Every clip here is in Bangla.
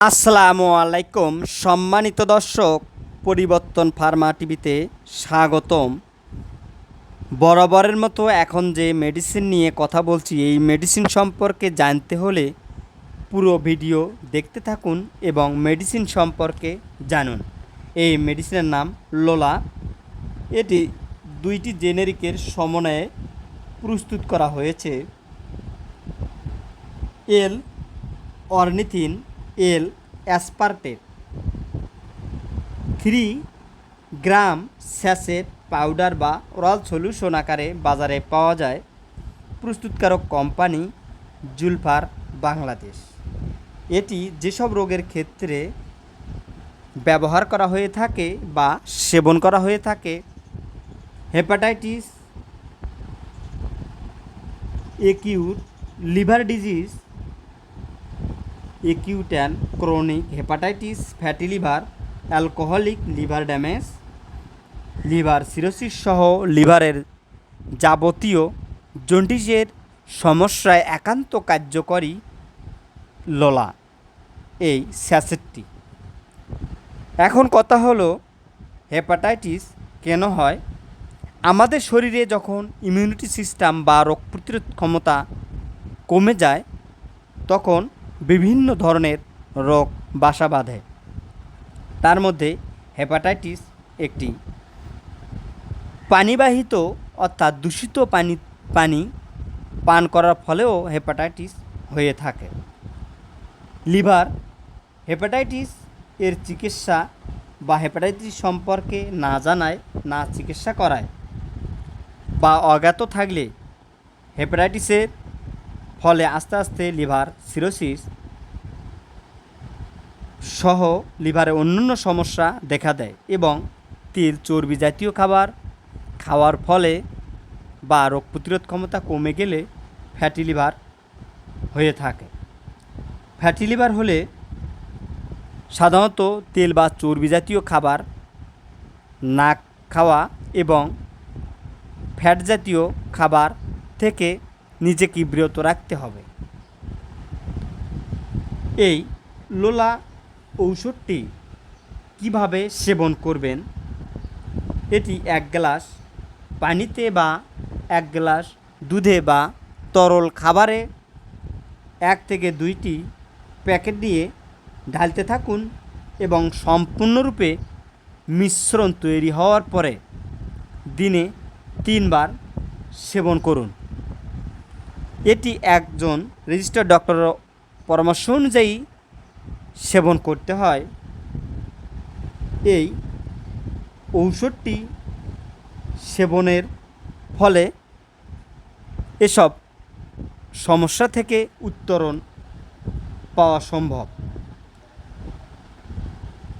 আসসালামু আলাইকুম, সম্মানিত দর্শক, পরিবর্তন ফার্মা টিভিতে স্বাগতম। বরাবরের মতো এখন যে মেডিসিন নিয়ে কথা বলছি, এই মেডিসিন সম্পর্কে জানতে হলে পুরো ভিডিও দেখতে থাকুন এবং মেডিসিন সম্পর্কে জানুন। এই মেডিসিনের নাম লোলা। এটি দুইটি জেনেরিকের সমন্বয়ে প্রস্তুত করা হয়েছে। L ornithine L aspartate three gram sachet powder বা রল সলিউশন আকারে বাজারে পাওয়া যায়। প্রস্তুতকারক কোম্পানি জুলফার, বাংলাদেশ। এটি যেসব রোগের ক্ষেত্রে ব্যবহার করা হয়ে থাকে বা সেবন করা হয়ে থাকে hepatitis acute liver disease and chronic hepatitis, fatty liver, alcoholic liver damage, liver cirrhosis সহ লিভারের যাবতীয় জন্ডিসের সমস্যায় একান্ত কার্যকরী লোলা, এই স্যাসেটটি। এখন কথা হলো, হেপাটাইটিস কেন হয়? আমাদের শরীরে যখন ইমিউনিটি সিস্টেম বা রোগ প্রতিরোধ ক্ষমতা কমে যায়, তখন বিভিন্ন ধরনের রোগ, বাসা বাঁধে। তার মধ্যে হেপাটাইটিস একটি। পানিবাহিত অর্থাৎ দূষিত পানি পানি পান করার ফলেও হেপাটাইটিস হয়ে থাকে। লিভার, হেপাটাইটিস এর চিকিৎসা বা হেপাটাইটিস সম্পর্কে না জানায়, না চিকিৎসা করায়। বা অজ্ঞাত থাকলে হেপাটাইটিসের ফলে আস্তে আস্তে লিভার সিরোসিস সহ লিভারে অন্যান্য সমস্যা দেখা দেয় এবং তেল, চর্বি জাতীয় খাবার খাওয়ার ফলে বা রোগ প্রতিরোধ ক্ষমতা কমে গেলে ফ্যাটি লিভার হয়ে থাকে। ফ্যাটি লিভার হলে সাধারণত তেল বা চর্বি জাতীয় খাবার না খাওয়া এবং ফ্যাট জাতীয় খাবার থেকে নিজেকে বিরত রাখতে হবে। এই লোলা ঔষধটি কীভাবে সেবন করবেন? এটি এক গ্লাস পানিতে বা এক গ্লাস দুধে বা তরল খাবারে এক থেকে দুইটি প্যাকেট দিয়ে ঢালতে থাকুন এবং সম্পূর্ণরূপে মিশ্রণ তৈরি হওয়ার পরে দিনে তিনবার সেবন করুন। এটি একজন রেজিস্টার্ড ডক্টরের পরামর্শ অনুযায়ী সেবন করতে হয়। এই ঔষধটি সেবনের ফলে এসব সমস্যা থেকে উত্তরণ পাওয়া সম্ভব।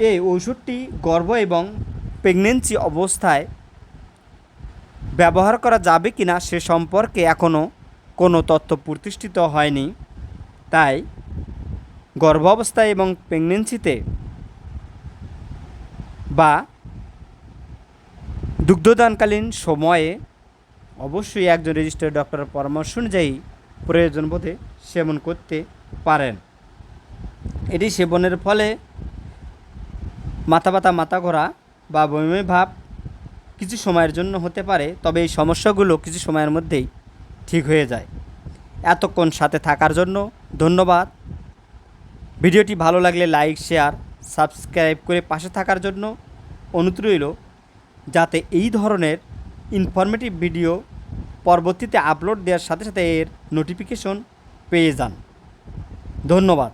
এই ঔষধটি গর্ভ এবং প্রেগনেন্সি অবস্থায় ব্যবহার করা যাবে কি না সে সম্পর্কে এখনও কোনো তথ্য প্রতিষ্ঠিত হয়নি। তাই গর্ভাবস্থায় এবং প্রেগনেন্সিতে বা দুগ্ধদানকালীন সময়ে অবশ্যই একজন রেজিস্টার্ড ডক্টরের পরামর্শ অনুযায়ী প্রয়োজন বোধে সেবন করতে পারেন। এটি সেবনের ফলে মাথা ব্যথা মাথা ঘোরা বা বমি ভাব কিছু সময়ের জন্য হতে পারে, তবে এই সমস্যাগুলো কিছু সময়ের মধ্যেই ঠিক হয়ে যায়। এতক্ষণ সাথে থাকার জন্য ধন্যবাদ। ভিডিওটি ভালো লাগলে লাইক, শেয়ার, সাবস্ক্রাইব করে পাশে থাকার জন্য অনুরোধ রইল, যাতে এই ধরনের ইনফরমেটিভ ভিডিও পরবর্তীতে আপলোড দেওয়ার সাথে সাথে এর নোটিফিকেশন পেয়ে যান। ধন্যবাদ।